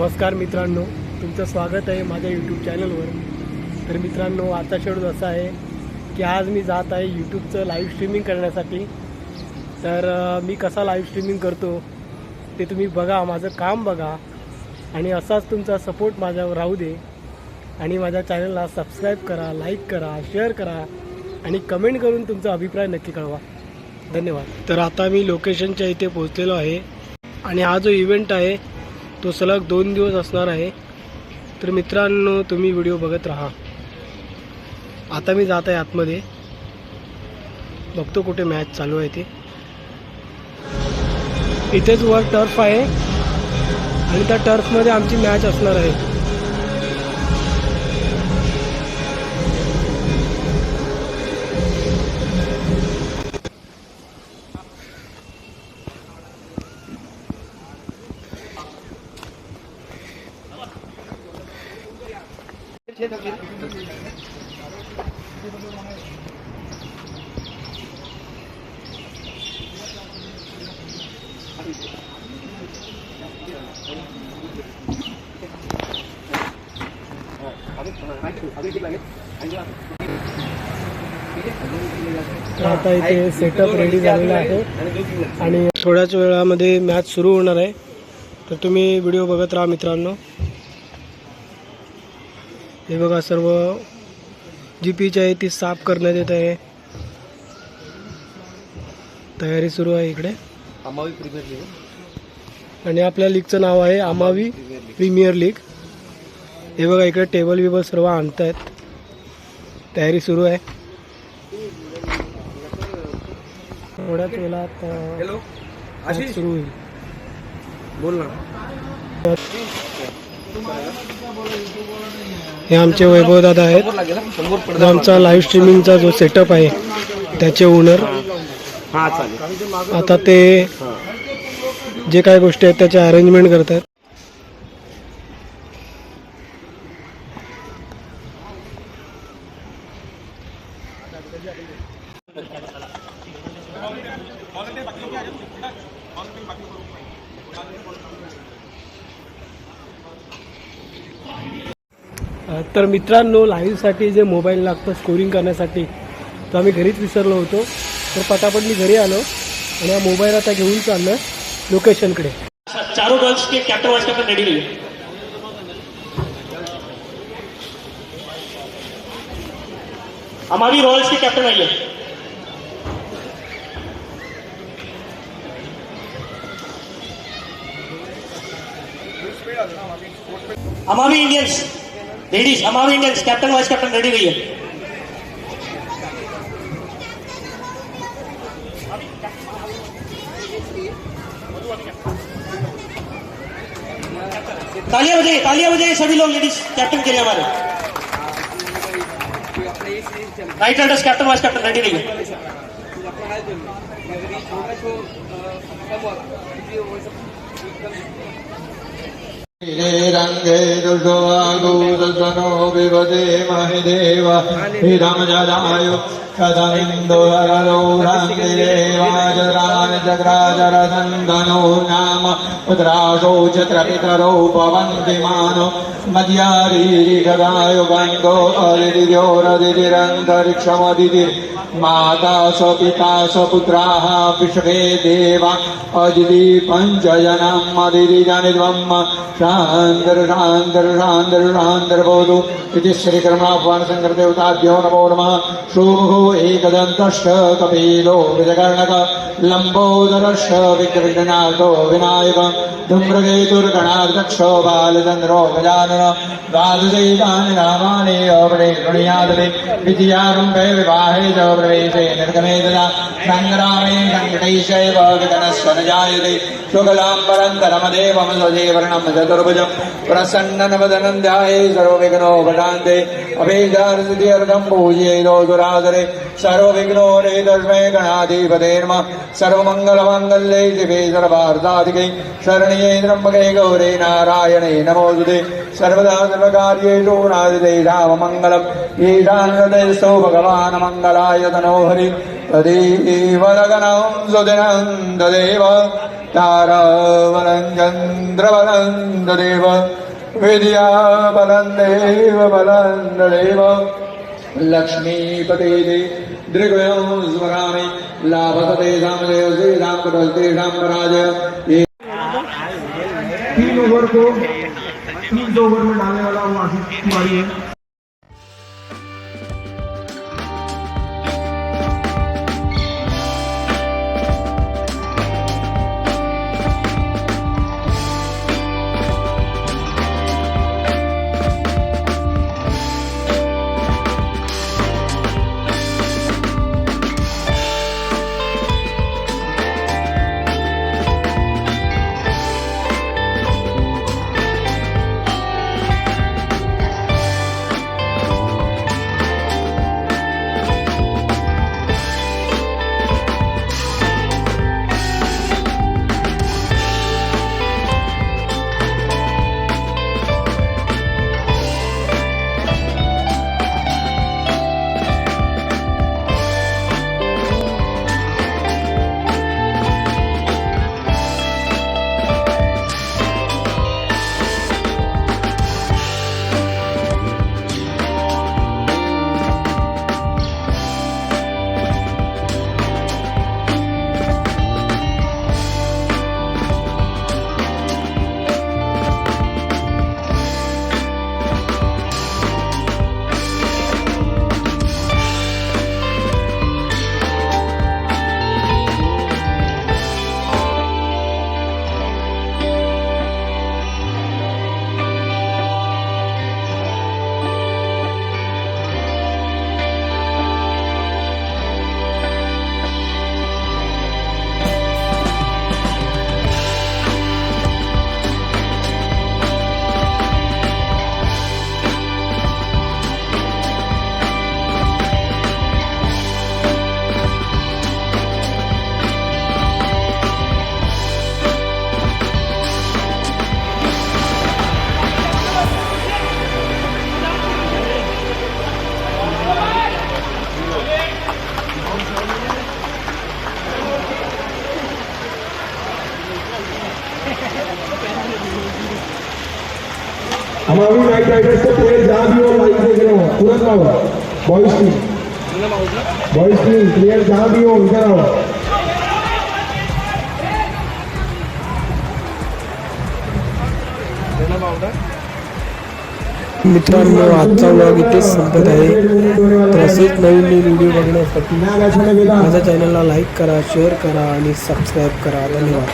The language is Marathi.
नमस्कार मित्रांनो तुमचं स्वागत आहे माझ्या यूट्यूब चॅनलवर तर मित्रांनो आता शेड्यूल असं आहे की आज मी जात आहे यूट्यूबचं लाईव्ह स्ट्रीमिंग करण्यासाठी. तर मी कसा लाईव्ह स्ट्रीमिंग करतो ते तुम्ही बघा माझं काम बघा. आणि असाच तुमचा सपोर्ट माझ्यावर राहू दे. आणि माझ्या चॅनलला सबस्क्राईब करा लाईक करा शेअर करा. आणि कमेंट करून तुमचा अभिप्राय नक्की कळवा. धन्यवाद. तर आता मी लोकेशनच्या इथे पोहोचलेलो आहे. आणि हा जो इव्हेंट आहे तो सलग दोन दिवस असणार आहे. तर मित्रांनो तुम्ही व्हिडिओ बघत राहा. आता मी जात आहे आतमध्ये. बघतो कुठे मॅच चालू आहे ते. इथेच वर टर्फ आहे. आणि त्या टर्फमध्ये आमची मॅच असणार आहे. आता इथे सेटअप रेडी झालेला आहे. आणि थोड्याच वेळामध्ये मॅच सुरू होणार आहे. तर तुम्ही व्हिडिओ बघत राहा मित्रांनो. हे बघा सर्व जी पीच आहे ती साफ करण्यात येत आहे. तयारी सुरू आहे इकडे. अमावी प्रीमियर लीग आणि आपल्या लीगचं नाव आहे आमावी प्रीमियर लीग हे बघा इकडे टेबल बिबल सर्व आणत आहेत तयारी सुरू आहे. थोड्याच वेळात सुरू होईल. बोल ना. हे आमचे वैभव दादा आहेत. जो आमचा लाईव्ह स्ट्रीमिंगचा जो सेटअप आहे त्याचे ओनर हा आता ते जे काय गोष्टी आहेत त्याचे अरेंजमेंट करतात तर मित्रांनो लाईव्हसाठी जे मोबाईल लागतं स्कोरिंग करण्यासाठी तो आम्ही घरीच विसरलो होतो. तर पटापट मी घरी आलो आणि हा मोबाईल आता घेऊन चाललो लोकेशनकडे. चारों गर्ल्स के कैप्टन वाइस कैप्टन रेडी रहिए. हमारी रॉयल्स के कैप्टन आइए. हमारी इंडियंस लेडीज हमारी Indians captain vice captain ready रहिए। तालियां बजाइए तालियां बजाइए सभी लोग लेडीज कैप्टन के लिए हमारे। Right riders captain vice captain ready रहिए। રંગે વિવદે મહિદેવ હિરમ જદાયુ कदमिन्दुरगरो रङ्गिरेवाजरान् जग्राजरदन्दनो नाम उद्राशौ चित्रपितरौ पवन्ति मानो मद्यारीरिगदायु गङ्गो अदितिर्योरदितिरन्तरिक्षमदिति माता स्वपिता स्वपुत्राः विश्वे देवा अदिति पञ्चजनम् अदितिजनि त्वम् शान्तर शान्तर शान्तर शान्तर इति नमो नमः। शुभो एकदन्तश्च कपिलो विजकर्णक लम्बोदरश्च विघ्नविघ्नाथो विनायक धूम्रकेतुर्गणाध्यक्ष बालचन्द्रो गजानन द्वादशैतानि नामानि अवरे गृणीयादपि विद्यारम्भे विवाहे च प्रवेशे निर्गमे तदा सङ्ग्रामे सङ्कटैश्चैव विघ्नश्च न जायते शुक्लाम्बरन्दरमदेवं स्वजीवर्णं चतुर्भुजं प्रसन्ननवदनं ध्याये सर्वविघ्नोपशान्ते अभेदार्थित्यर्थं पूजयेदो दुरादरे सर्वविघ्नोरे तस्मै गणाधिपतेर्म नमः सर्वमङ्गलमाङ्गल्ये शिवे सर्वार्धाधिके शरण्ये त्र्यम्बके गौरे नारायणे नमोदुते सर्वदा सर्वकार्येषु नादिते राममङ्गलम्। ईशान्यतेस्तु भगवान् मङ्गलाय तनोहरि। हरि सुदिनं तदेव तारावलं चन्द्रवलं तदेव विद्या विद्याबलन्देव बलन्ददेव। लक्ष्मीपते दे दृगयं स्मरामि। लाभसते रामदेव श्रीराम राम पराजय। तीन ओवर को तीन दो ओवर में डालने वाला वो आशीष तिवारी है। हमारी नाइट राइडर्स को प्लेयर जहाँ भी हो लाइन से गिरो। तुरंत आओ। Boys team boys team player जहाँ भी हो इधर आओ। मित्रांनो आजचा व्लॉग इथेच संपत आहे. तसेच नवीन नवीन व्हिडिओ बघण्यासाठी माझ्या चॅनलला लाईक करा शेअर करा आणि सबस्क्राईब करा. धन्यवाद.